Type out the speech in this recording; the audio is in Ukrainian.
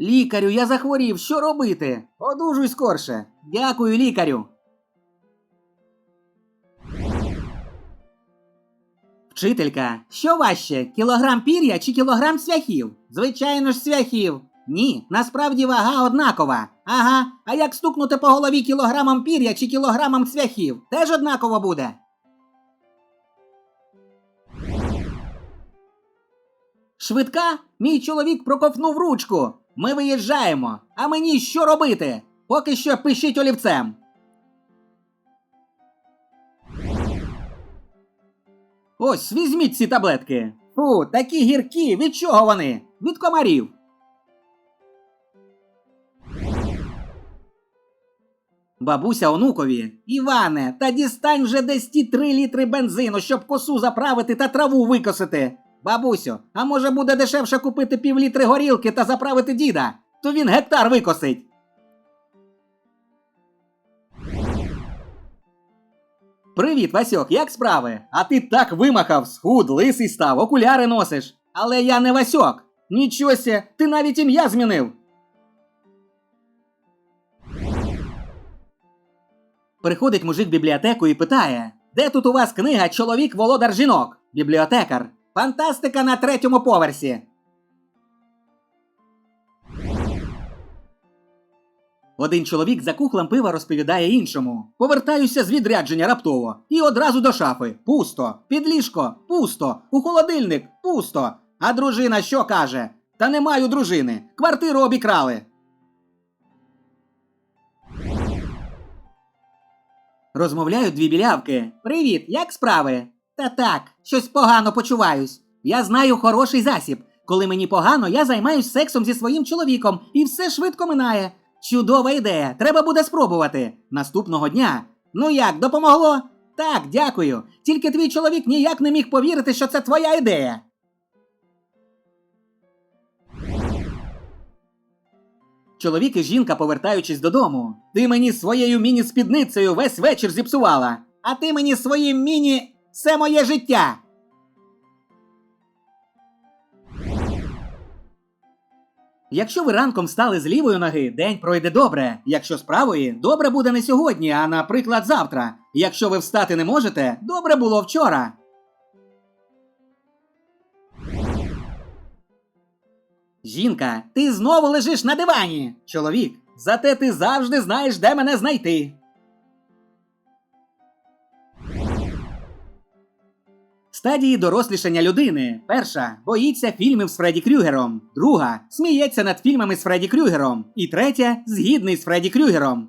Лікарю, я захворів, що робити? Одужуй скорше. Дякую, лікарю. Вчителька, що важче, кілограм пір'я чи кілограм цвяхів? Звичайно ж, цвяхів. Ні, насправді вага однакова. Ага, а як стукнути по голові кілограмом пір'я чи кілограмом цвяхів? Теж однаково буде. Швидка? Мій чоловік проковтнув ручку. Ми виїжджаємо. А мені що робити? Поки що пишіть олівцем. Ось, візьміть ці таблетки. Фу, такі гіркі. Від чого вони? Від комарів. Бабуся онукові. Іване, та дістань вже десь ті три літри бензину, щоб косу заправити та траву викосити. Бабусю, а може буде дешевше купити півлітри горілки та заправити діда? То він гектар викосить. Привіт, Васьок, як справи? А ти так вимахав, схуд, лисий став, окуляри носиш. Але я не Васьок. Нічого ся, ти навіть ім'я змінив. Приходить мужик в бібліотеку і питає: Де тут у вас книга Чоловік володар жінок? Бібліотекар. Фантастика на третьому поверсі. Один чоловік за кухлем пива розповідає іншому. Повертаюся з відрядження раптово. І одразу до шафи. Пусто. Під ліжко. Пусто. У холодильник. Пусто. А дружина що каже? Та не маю дружини. Квартиру обікрали. Розмовляють дві білявки. Привіт, як справи? Та так, щось погано почуваюсь. Я знаю хороший засіб. Коли мені погано, я займаюсь сексом зі своїм чоловіком, і все швидко минає. Чудова ідея, треба буде спробувати. Наступного дня. Ну як, допомогло? Так, дякую. Тільки твій чоловік ніяк не міг повірити, що це твоя ідея. Чоловік і жінка, повертаючись додому. Ти мені своєю міні-спідницею весь вечір зіпсувала. А ти мені своїм міні. Це моє життя. Якщо ви ранком встали з лівої ноги, день пройде добре. Якщо з правої, добре буде не сьогодні, а наприклад, завтра. Якщо ви встати не можете, добре було вчора. Жінка, ти знову лежиш на дивані. Чоловік, зате ти завжди знаєш, де мене знайти. Стадії дорослішання людини. Перша боїться фільмів з Фредді Крюгером. Друга сміється над фільмами з Фредді Крюгером. І третя згідний з Фредді Крюгером.